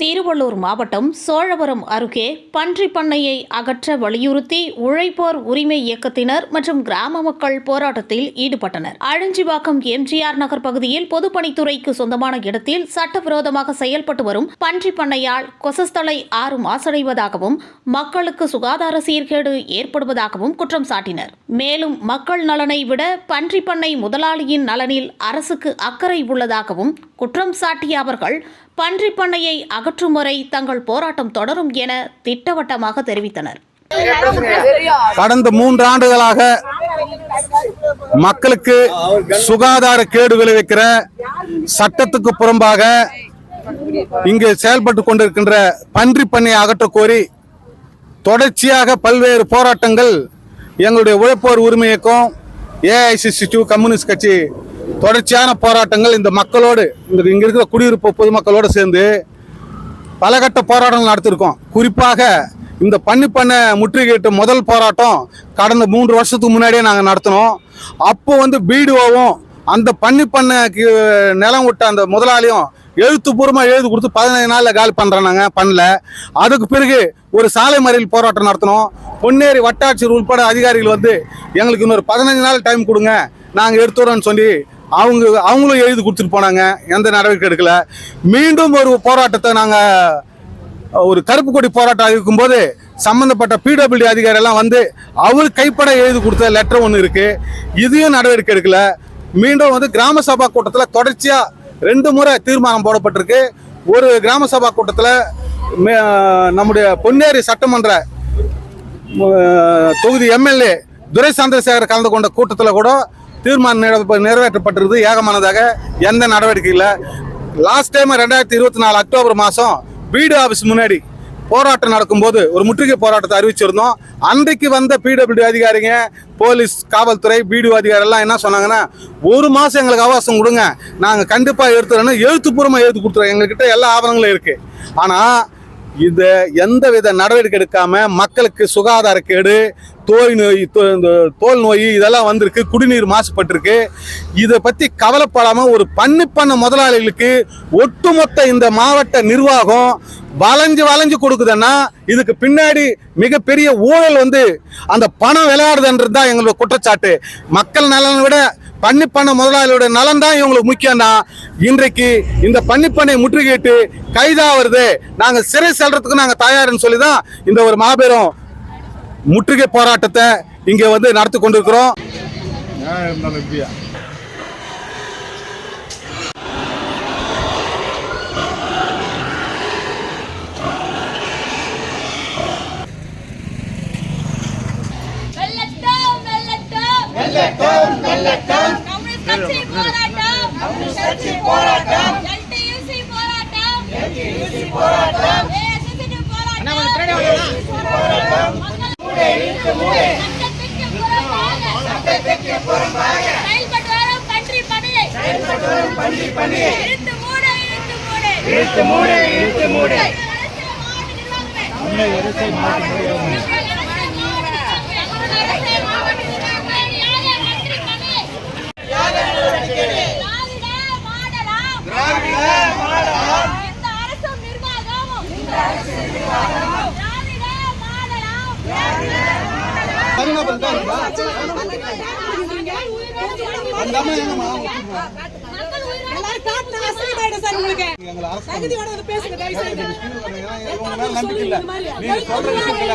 திருவள்ளூர் மாவட்டம் சோழவரம் அருகே பன்றி பண்ணையை அகற்ற வலியுறுத்தி உழைப்போர் உரிமை இயக்கத்தினர் மற்றும் கிராம மக்கள் போராட்டத்தில் ஈடுபட்டனர். அழிஞ்சிவாக்கம் எம்ஜிஆர் நகர் பகுதியில் பொதுப்பணித்துறைக்கு சொந்தமான இடத்தில் சட்டவிரோதமாக செயல்பட்டு வரும் பன்றி பண்ணையால் கொசஸ்தலை ஆறு மாசடைவதாகவும் மக்களுக்கு சுகாதார சீர்கேடு ஏற்படுவதாகவும் குற்றம் சாட்டினர். மேலும் மக்கள் நலனை விட பன்றி பண்ணை முதலாளியின் நலனில் அரசுக்கு அக்கறை உள்ளதாகவும் குற்றம் சாட்டிய அவர்கள் பன்றி பண்ணையை அகற்றும் வரை தங்கள் போராட்டம் தொடரும் என திட்டவட்டமாக தெரிவித்தனர். கடந்த மூன்று ஆண்டுகளாக மக்களுக்கு சுகாதார கேடு விளைவிக்கிற சட்டத்துக்கு புறம்பாக இங்கு செயல்பட்டு கொண்டிருக்கின்ற பன்றி பண்ணையை அகற்ற கோரி தொடர்ச்சியாக பல்வேறு போராட்டங்கள் எங்களுடைய உழைப்போர் உரிமை இயக்கம் ஏஐசிசி கம்யூனிஸ்ட் கட்சி தொடர்ச்சியான போராட்டங்கள் இந்த மக்களோடு இந்த இங்கே இருக்கிற குடியிருப்பு பொதுமக்களோடு சேர்ந்து பலகட்ட போராட்டங்கள் நடத்திருக்கோம். குறிப்பாக இந்த பண்ணி பண்ண முற்றுகையிட்ட முதல் போராட்டம் கடந்த மூன்று வருஷத்துக்கு முன்னாடியே நாங்கள் நடத்தினோம். அப்போ வந்து பிடிஓவும் அந்த பண்ணி பண்ண நிலம் விட்ட அந்த முதலாளியும் எழுத்துப்பூர்வமாக எழுதி கொடுத்து பதினைந்து நாளில் காலி பண்ணுறோம் நாங்கள் பண்ணல. அதுக்கு பிறகு ஒரு சாலை மறியல் போராட்டம் நடத்தினோம். பொன்னேரி வட்டாட்சியர் உட்பட அதிகாரிகள் வந்து எங்களுக்கு இன்னொரு பதினஞ்சு நாள் டைம் கொடுங்க. நாங்கள் எடுத்துறோம்னு சொல்லி அவங்க அவங்களும் எழுதி கொடுத்துட்டு போனாங்க. எந்த நடவடிக்கை எடுக்கல. மீண்டும் ஒரு போராட்டத்தை நாங்கள் ஒரு கருப்பு கொடி போராட்டம் இருக்கும்போது சம்மந்தப்பட்ட பிடபிள்யூ அதிகாரி எல்லாம் வந்து அவர் கைப்பட எழுதி கொடுத்த லெட்டர் ஒன்று இருக்கு. இதையும் நடவடிக்கை எடுக்கல. மீண்டும் வந்து கிராம சபா கூட்டத்தில் தொடர்ச்சியாக ரெண்டு முறை தீர்மானம் போடப்பட்டிருக்கு. ஒரு கிராம சபா கூட்டத்தில் நம்முடைய பொன்னேரி சட்டமன்ற தொகுதி எம்எல்ஏ துரை சந்திரசேகர் கலந்து கொண்ட கூட்டத்தில் கூட தீர்மானம் நிறைவே- நிறைவேற்றப்பட்டிருது ஏகமானதாக எந்த நடவடிக்கை இல்லை லாஸ்ட் டைம் ரெண்டாயிரத்தி இருபத்தி நாலு அக்டோபர் மாதம் பிடிஓ ஆஃபீஸ் முன்னாடி போராட்டம் நடக்கும்போது ஒரு முற்றுகை போராட்டத்தை அறிவிச்சிருந்தோம். அன்றைக்கு வந்த பிடபிள்யூ அதிகாரிங்க போலீஸ் காவல்துறை பிடிஓ அதிகாரி எல்லாம் என்ன சொன்னாங்கன்னா ஒரு மாதம் எங்களுக்கு அவகாசம் கொடுங்க. நாங்கள் கண்டிப்பாக எடுத்துறோன்னு எழுத்துப்பூர்வமாக எழுத்து கொடுத்துறோம். எங்ககிட்ட எல்லா ஆவணங்களும் இருக்குது ஆனால் இது எந்தவித நடவடிக்கை எடுக்காம மக்களுக்கு சுகாதார கேடு தோய் நோய் தோ- இந்த தோல் நோய் இதெல்லாம் வந்திருக்கு குடிநீர் மாசுபட்டிருக்கு. இதை பற்றி கவலைப்படாமல் ஒரு பண்ணு பண்ண முதலாளிகளுக்கு ஒட்டுமொத்த இந்த மாவட்ட நிர்வாகம் வளைஞ்சு வளைஞ்சு கொடுக்குதுன்னா இதுக்கு பின்னாடி மிகப்பெரிய ஊழல் வந்து அந்த பணம் விளையாடுதுன்றது தான் எங்களோட குற்றச்சாட்டு. மக்கள் நலனை விட பன்னிப்பண்ணை முதலாளியோட நலன் தான் இவங்களுக்கு முக்கியம்னா இன்றைக்கு இந்த பன்னிப்பண்ணை முற்றுகையிட்டு கைதாகிறது நாங்கள் சிறை செல்றதுக்கு நாங்கள் தயாருன்னு சொல்லி தான் இந்த ஒரு மாபெரும் முற்றுகை போராட்டத்தை இங்கே வந்து நடத்தி கொண்டிருக்கிறோம் வெல்லட்டும் வெல்லட்டும் வெல்லட்டும் கம்யூனிஸ்ட் கட்சி போராட்டம். எல்டியூசி போராட்டம். எல்டியூசி போராட்டம். ஏஎஸ்எஸ்டி போராட்டம். அண்ணா வந்து பின்னாடி வாங்க மூடே இழுத்து மூடே. சட்டத்துக்கு புறம்பாக. சட்டத்துக்கு புறம்பாக. செயல்பட்டு வரும் பன்றி பணியை. செயல்பட்டு வரும் பன்றி பணியை. இழுத்து மூடே இழுத்து மூடே. இழுத்து மூடே இழுத்து மூடே. இந்த நம்பிக்கை இல்லை நீங்க சொல்ற விஷயத்துல